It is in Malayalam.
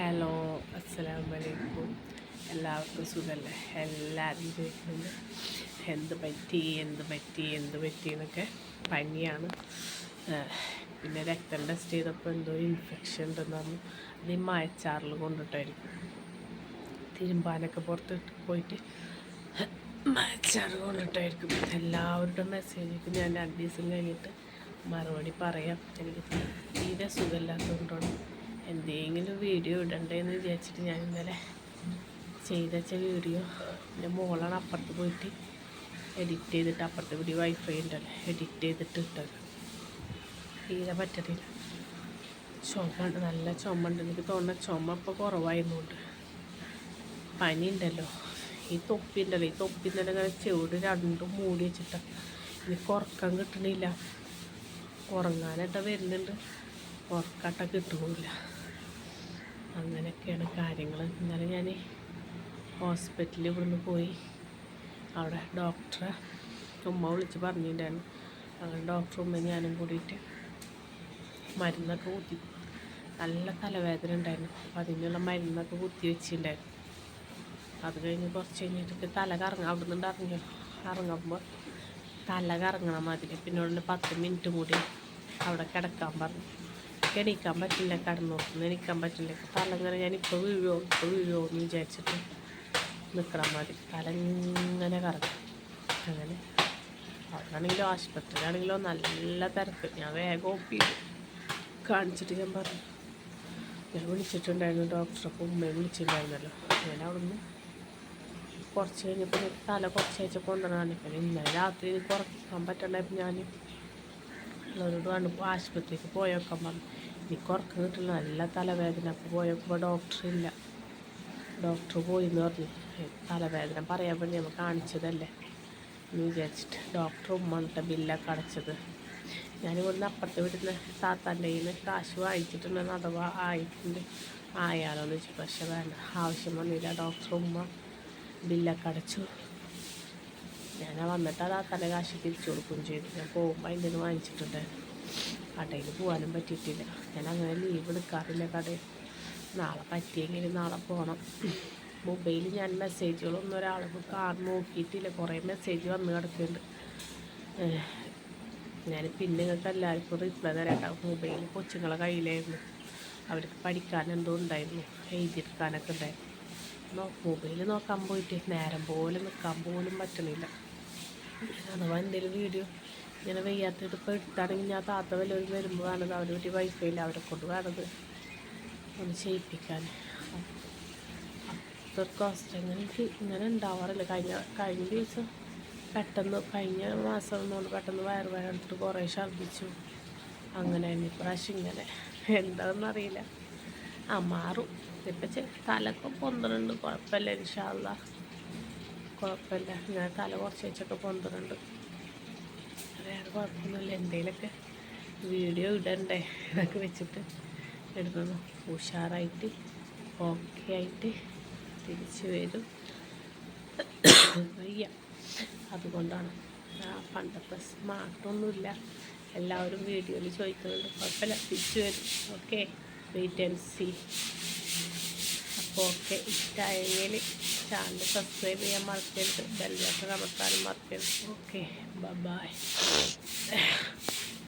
ഹലോ അസ്സലാം വലൈക്കും എല്ലാവർക്കും സുഖമല്ലേ എല്ലാവരും ചോദിക്കുന്നുണ്ട് എന്ത് പറ്റി എന്ത് പറ്റി എന്ത് പറ്റി എന്നൊക്കെ പനിയാണ്. പിന്നെ രക്തം ടെസ്റ്റ് ചെയ്തപ്പോൾ എന്തോ ഇൻഫെക്ഷൻ ഉണ്ടെന്ന് പറഞ്ഞു. അത് ഈ മഴച്ചാറിൽ കൊണ്ടിട്ടായിരിക്കും. തിരുമ്പാനൊക്കെ പുറത്തിട്ട് പോയിട്ട് മഴച്ചാറ് കൊണ്ടിട്ടായിരിക്കും. എല്ലാവരുടെ മെസ്സേജൊക്കെ ഞാൻ രണ്ട് ദിവസം കഴിഞ്ഞിട്ട് മറുപടി പറയാം. എനിക്ക് തീരെ സുഖമില്ലാത്തതുകൊണ്ടാണ് എന്തെങ്കിലും വീഡിയോ ഇടണ്ടേന്ന് വിചാരിച്ചിട്ട് ഞാൻ ഇന്നലെ ചെയ്ത വെച്ച വീഡിയോ എന്റെ മോളാണ് അപ്പുറത്ത് പോയിട്ട് എഡിറ്റ് ചെയ്തിട്ട് അപ്പുറത്ത് വീഡിയോ വൈഫൈ ഉണ്ടല്ലോ എഡിറ്റ് ചെയ്തിട്ട് ഇട്ടത്. തീരെ പറ്റത്തില്ല. ചുമണ്ട് നല്ല ചുമ ഉണ്ട് എനിക്ക് തോന്നുന്ന ചുമ ഇപ്പോൾ കുറവായിരുന്നുണ്ട്. പനി ഉണ്ടല്ലോ. ഈ തൊപ്പി ഉണ്ടല്ലോ. ഈ തൊപ്പി ഇങ്ങനെ ചെവിട് രണ്ടും മൂടി വെച്ചിട്ടാണ് എനിക്ക് ഉറക്കം കിട്ടണില്ല. ഉറങ്ങാനായിട്ട് വരുന്നുണ്ട്. ഉറക്കാട്ട കിട്ടുന്നില്ല അങ്ങനെയൊക്കെയാണ് കാര്യങ്ങൾ ഇന്നലെ ഞാൻ ഹോസ്പിറ്റലിൽ ഇവിടുന്ന് പോയി. അവിടെ ഡോക്ടറെ ഉമ്മ വിളിച്ച് പറഞ്ഞിട്ടുണ്ടായിരുന്നു. അങ്ങനെ ഡോക്ടർ ഉമ്മ ഞാനും കൂടിയിട്ട് മരുന്നൊക്കെ കുത്തി നല്ല തലവേദന ഉണ്ടായിരുന്നു. അപ്പം അതിനുള്ള മരുന്നൊക്കെ കുത്തി വെച്ചിട്ടുണ്ടായിരുന്നു. അത് കഴിഞ്ഞ് കുറച്ച് കഴിഞ്ഞിട്ട് തല കറങ്ങ അവിടെ നിന്ന് ഇറങ്ങി. ഇറങ്ങുമ്പോൾ തല കറങ്ങണം മാതിരി. പിന്നെ ഉടനെ പത്ത് മിനിറ്റ് കൂടി അവിടെ കിടക്കാൻ പറഞ്ഞു. എണീക്കാൻ പറ്റില്ല കിടന്നു നോക്കുന്നു എണീക്കാൻ പറ്റില്ല തലങ്ങനെ ഞാൻ ഞാനിപ്പോൾ വീഴുമോ ഇപ്പോൾ വീഴുമോ എന്ന് വിചാരിച്ചിട്ട് നിൽക്കണം മതി തലങ്ങനെ കറങ്ങും. അങ്ങനെ അവിടെയാണെങ്കിലോ ആശുപത്രിയിലാണെങ്കിലോ നല്ല തിരക്ക്. ഞാൻ വേഗം ഒപ്പി കാണിച്ചിട്ട് ഞാൻ പറഞ്ഞു. ഞാൻ വിളിച്ചിട്ടുണ്ടായിരുന്നു ഡോക്ടറെ അപ്പോൾ ഉമ്മയെ വിളിച്ചിട്ടുണ്ടായിരുന്നല്ലോ. ഞാൻ അവിടുന്ന് കുറച്ച് കഴിഞ്ഞപ്പോൾ എനിക്ക് തല കുറച്ച് ആഴ്ച കൊണ്ടുവന്നാണ് പിന്നെ ഇന്നലെ രാത്രി എനിക്ക് പറ്റണ്ടായിരുന്നു. പറ്റണ്ടായപ്പോൾ ഞാൻ അവരോട് പറഞ്ഞു ആശുപത്രിക്ക് പോയൊക്കെ പറഞ്ഞു. എനിക്ക് ഉറക്കം കിട്ടില്ല നല്ല തലവേദന. അപ്പോൾ പോയപ്പോൾ ഡോക്ടർ ഇല്ല. ഡോക്ടർ പോയി എന്ന് പറഞ്ഞു. തലവേദന പറയാൻ വേണ്ടി നമ്മൾ കാണിച്ചതല്ലേ എന്ന് വിചാരിച്ചിട്ട് ഡോക്ടർ ഉമ്മണിട്ട ബില്ലൊക്കെ അടച്ചത്. ഞാനിവിടുന്ന് അപ്പുറത്ത് വിടുന്ന താത്താന്റെ കയ്യിൽ നിന്ന് കാശ് വാങ്ങിച്ചിട്ടുണ്ടെന്ന് അഥവാ ആയിട്ടുണ്ട്. ആയാലോ എന്ന് വെച്ചു പക്ഷെ വേണ്ട. ആവശ്യം വന്നില്ല. ഡോക്ടർ ഉമ്മ ബില്ലൊക്കെ അടച്ചു. ഞാൻ വന്നിട്ട് അത് ആ തല കാശി തിരിച്ചു കൊടുക്കുകയും ചെയ്തു. ഞാൻ പോകുമ്പോൾ അതിന്റെ നിന്ന് വാങ്ങിച്ചിട്ടുണ്ട് കടയിൽ പോകാനും പറ്റിയിട്ടില്ല. ഞാൻ അങ്ങനെ ലീവ് എടുക്കാറില്ല കടയിൽ. നാളെ പറ്റിയെങ്കിൽ നാളെ പോകണം മൊബൈലിൽ ഞാൻ മെസ്സേജുകളൊന്നും ഒരാൾക്ക് കാണാൻ നോക്കിയിട്ടില്ല. കുറേ മെസ്സേജ് വന്ന് കിടക്കുന്നുണ്ട്. ഞാൻ പിന്നെ നിങ്ങൾക്ക് എല്ലാവർക്കും റിപ്ലൈ തരാട്ടോ. മൊബൈൽ കൊച്ചുങ്ങളെ കയ്യിലായിരുന്നു. അവർക്ക് പഠിക്കാൻ എന്തോ ഉണ്ടായിരുന്നു. എഴുതിയെടുക്കാനൊക്കെ ഉണ്ടായിരുന്നു. മൊബൈൽ നോക്കാൻ പോയിട്ട് നേരം പോലെ നിൽക്കാൻ പോലും പറ്റണില്ല. അഥവാ എന്തെങ്കിലും വീഡിയോ. ഇങ്ങനെ വയ്യാത്തത് ഇപ്പോൾ എടുത്താണെങ്കിൽ ഞാൻ താത്ത വല്ലവരും വരുമ്പോൾ കാണുന്നത് അവരെ പറ്റി വൈഫൈ ഇല്ല അവരെ കൊണ്ട് വേണത് ഒന്ന് ചെയ്യിപ്പിക്കാൻ. അത്രയ്ക്ക് അവസരങ്ങൾ എനിക്ക് ഇങ്ങനെ ഉണ്ടാവാറില്ല കഴിഞ്ഞ കഴിഞ്ഞ ദിവസം പെട്ടെന്ന് കഴിഞ്ഞ മാസം ഒന്നുകൊണ്ട് പെട്ടെന്ന് വയറുവേദന എടുത്തിട്ട് കുറേ ഛർദ്ദിച്ചു. അങ്ങനെ ഇപ്രാവശ്യം ഇങ്ങനെ. എന്താണെന്നറിയില്ല ആ മാറും. ഇപ്പം തലക്ക് പൊന്തണുണ്ട്. കുഴപ്പമില്ല ഇൻഷാല്ല കുഴപ്പമില്ല. ഞാൻ തല കുറച്ച് വെച്ചൊക്കെ പൊന്തുന്നുണ്ട്. വേറെ കുഴപ്പമൊന്നുമില്ല. എന്തെങ്കിലുമൊക്കെ വീഡിയോ ഇടണ്ടേ? ഇതൊക്കെ വെച്ചിട്ട് ഇടുന്നു ഉഷാറായിട്ട് ഓക്കെ ആയിട്ട് തിരിച്ച് വരും. വയ്യ. അതുകൊണ്ടാണ്. ആ പണ്ടത്തെ സ്മാർട്ടൊന്നുമില്ല എല്ലാവരും വീഡിയോയിൽ ചോദിക്കുന്നുണ്ട്. കുഴപ്പമില്ല തിരിച്ചു വരും. ഓക്കെ വെയിറ്റ് ആൻഡ് സി അപ്പോൾ ഓക്കെ ഇഷ്ടമായെങ്കിൽ ചാനൽ സബ്സ്ക്രൈബ് ചെയ്യാൻ മറക്കരുത്. ബെല്ലൊക്കെ അമർത്താനും മറക്കരുത്. Okay bye